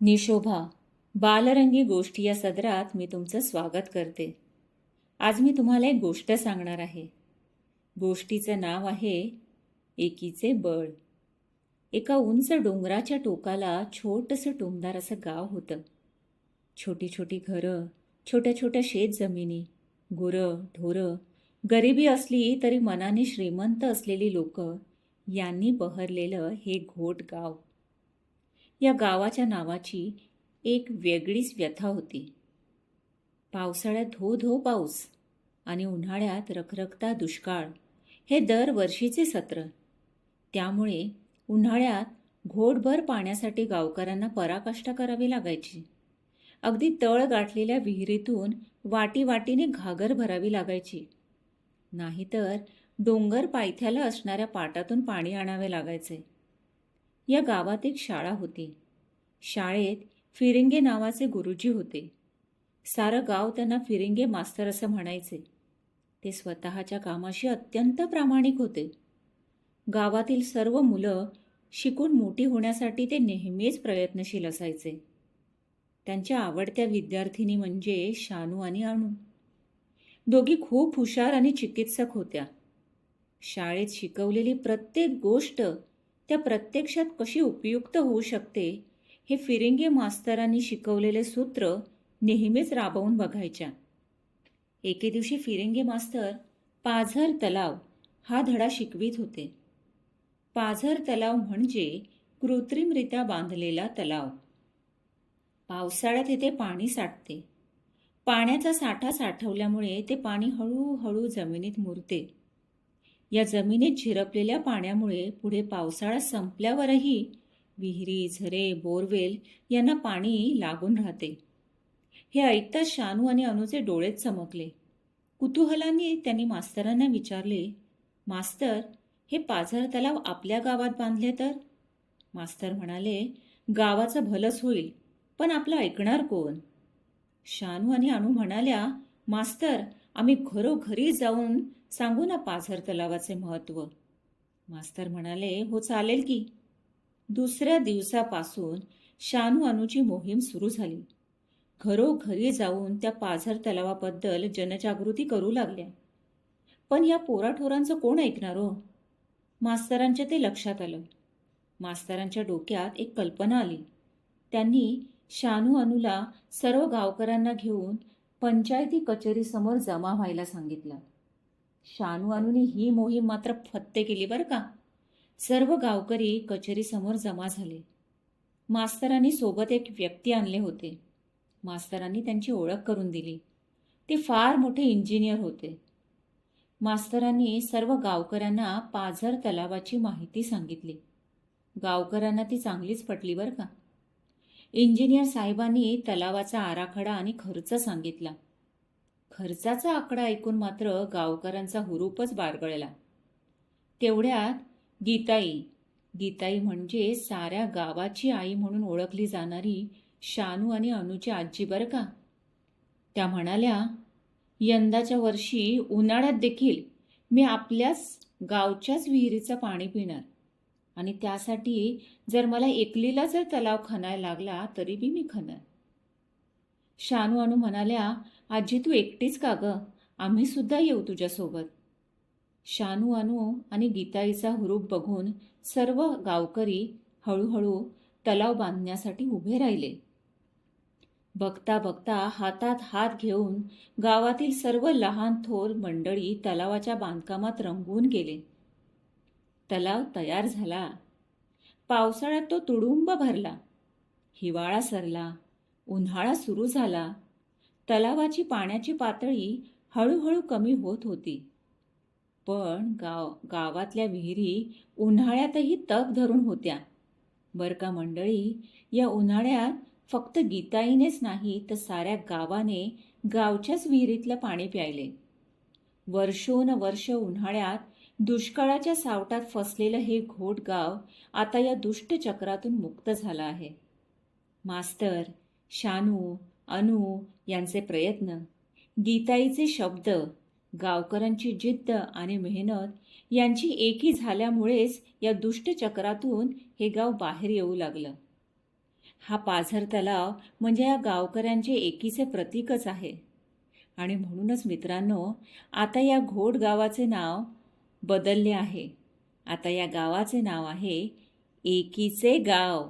निशोभा बालरंगी गोष्टी या सदरात मी तुमचं स्वागत करते. आज मी तुम्हाला एक गोष्ट सांगणार आहे. गोष्टीचं नाव आहे एकीचे बळ. एका उंच डोंगराच्या टोकाला छोटंसं टोमदार असं गाव होतं. छोटी छोटी घरं छोट्या छोट्या शेत जमिनी गुरं ढोरं गरिबी असली तरी मनाने श्रीमंत असलेली लोक यांनी बहरलेलं हे घोट गाव. या गावाच्या नावाची एक वेगळीच व्यथा होती. पावसाळ्यात धो धो पाऊस आणि उन्हाळ्यात रखरखता दुष्काळ हे दरवर्षीचे सत्र. त्यामुळे उन्हाळ्यात घोटभर पाण्यासाठी गावकऱ्यांना पराकाष्ठा करावी लागायची. अगदी तळ गाठलेल्या विहिरीतून वाटी वाटीने घागर भरावी लागायची. नाहीतर डोंगर पायथ्याला असणाऱ्या पाटातून पाणी आणावे लागायचे. या गावात एक शाळा होती. शाळेत फिरिंगे नावाचे गुरुजी होते. सारं गाव त्यांना फिरिंगे मास्तर असं म्हणायचे. ते स्वतःच्या कामाशी अत्यंत प्रामाणिक होते. गावातील सर्व मुलं शिकून मोठी होण्यासाठी ते नेहमीच प्रयत्नशील असायचे. त्यांच्या आवडत्या विद्यार्थिनी म्हणजे शानू आणि अणू दोघी खूप हुशार आणि चिकित्सक होत्या. शाळेत शिकवलेली प्रत्येक गोष्ट त्या प्रत्यक्षात कशी उपयुक्त होऊ शकते? हे फिरिंगे मास्तरांनी शिकवलेले सूत्र नेहमीच राबवून बघायच्या. एके दिवशी फिरिंगे मास्तर पाझर तलाव हा धडा शिकवित होते. पाझर तलाव म्हणजे कृत्रिमरित्या बांधलेला तलाव. पावसाळ्यात येथे पाणी साठते. पाण्याचा साठा साठवल्यामुळे ते पाणी हळूहळू जमिनीत मुरते. या जमिनीत झिरपलेल्या पाण्यामुळे पुढे पावसाळा संपल्यावरही विहिरी झरे बोरवेल यांना पाणी लागून राहते. हे ऐकताच शानू आणि अनुचे डोळेच चमकले. कुतूहलाने त्यांनी मास्तरांना विचारले मास्तर हे पाझर तलाव आपल्या गावात बांधले तर? मास्तर म्हणाले गावाचं भलंच होईल पण आपलं ऐकणार कोण? शानू आणि अणू म्हणाल्या मास्तर आम्ही घरोघरी जाऊन सांगू ना पाझर तलावाचे महत्त्व मास्तर म्हणाले हो चालेल की. दुसऱ्या दिवसापासून शानू अनुची मोहीम सुरू झाली. घरोघरी जाऊन त्या पाझर तलावाबद्दल जनजागृती करू लागल्या. पण या पोराठोरांचं कोण ऐकणार हो? मास्तरांच्या ते लक्षात आलं. मास्तरांच्या डोक्यात एक कल्पना आली. त्यांनी शानू अनुला सर्व गावकऱ्यांना घेऊन पंचायती कचेरीसमोर जमा व्हायला सांगितलं. शानू अनुनी ही मोहीम मात्र फत्ते केली बरं का? सर्व गावकरी कचेरीसमोर जमा झाले. मास्तरांनी सोबत एक व्यक्ती आणले होते. मास्तरांनी त्यांची ओळख करून दिली. ते फार मोठे इंजिनियर होते. मास्तरांनी सर्व गावकऱ्यांना पाझर तलावाची माहिती सांगितली. गावकऱ्यांना ती चांगलीच पटली बरं का? इंजिनियर साहेबांनी तलावाचा आराखडा आणि खर्च सांगितला. खर्चाचा आकडा ऐकून मात्र गावकऱ्यांचा हुरूपच बारगळला. तेवढ्यात गीताई गीताई म्हणजे साऱ्या गावाची आई म्हणून ओळखली जाणारी शानू आणि अनुची आजी बरं का? त्या म्हणाल्या यंदाच्या वर्षी उन्हाळ्यात देखील मी आपल्याच गावच्याच विहिरीचं पाणी पिणार. आणि त्यासाठी जर मला एकलीला जर तलाव खणायला लागला तरी बी मी खणन. शानू अणू म्हणाल्या आजी तू एकटीच का गं? आम्ही सुद्धा येऊ तुझ्यासोबत. शानू अनु आणि गीताईचा हुरूप बघून सर्व गावकरी हळूहळू तलाव बांधण्यासाठी उभे राहिले. बघता बघता हातात हात घेऊन गावातील सर्व लहान थोर मंडळी तलावाच्या बांधकामात रंगून गेले. तलाव तयार झाला. पावसाळ्यात तो तुडुंब भरला. हिवाळा सरला. उन्हाळा सुरू झाला. तलावाची पाण्याची पातळी हळूहळू कमी होत होती. पण गाव गावातल्या विहिरी उन्हाळ्यातही तग धरून होत्या. बरं का मंडळी या उन्हाळ्यात फक्त गीताईनेच नाही तर साऱ्या गावाने गावच्याच विहिरीतलं पाणी प्यायले. वर्षोन वर्ष उन्हाळ्यात दुष्काळाच्या सावटात फसलेलं हे घोट गाव आता या दुष्ट चक्रातून मुक्त झालं आहे. मास्तर शानू अनु यांचे प्रयत्न गीताईचे शब्द गावकऱ्यांची जिद्द आणि मेहनत यांची एकी झाल्यामुळेच या दुष्ट चक्रातून हे गाव बाहेर येऊ लागलं. हा पाझर तलाव म्हणजे या गावकऱ्यांचे एकीचे प्रतीकच आहे. आणि म्हणूनच मित्रांनो आता या घोट गावाचे नाव बदलले आहे. आता या गावाचे नाव आहे एकीचे गाव.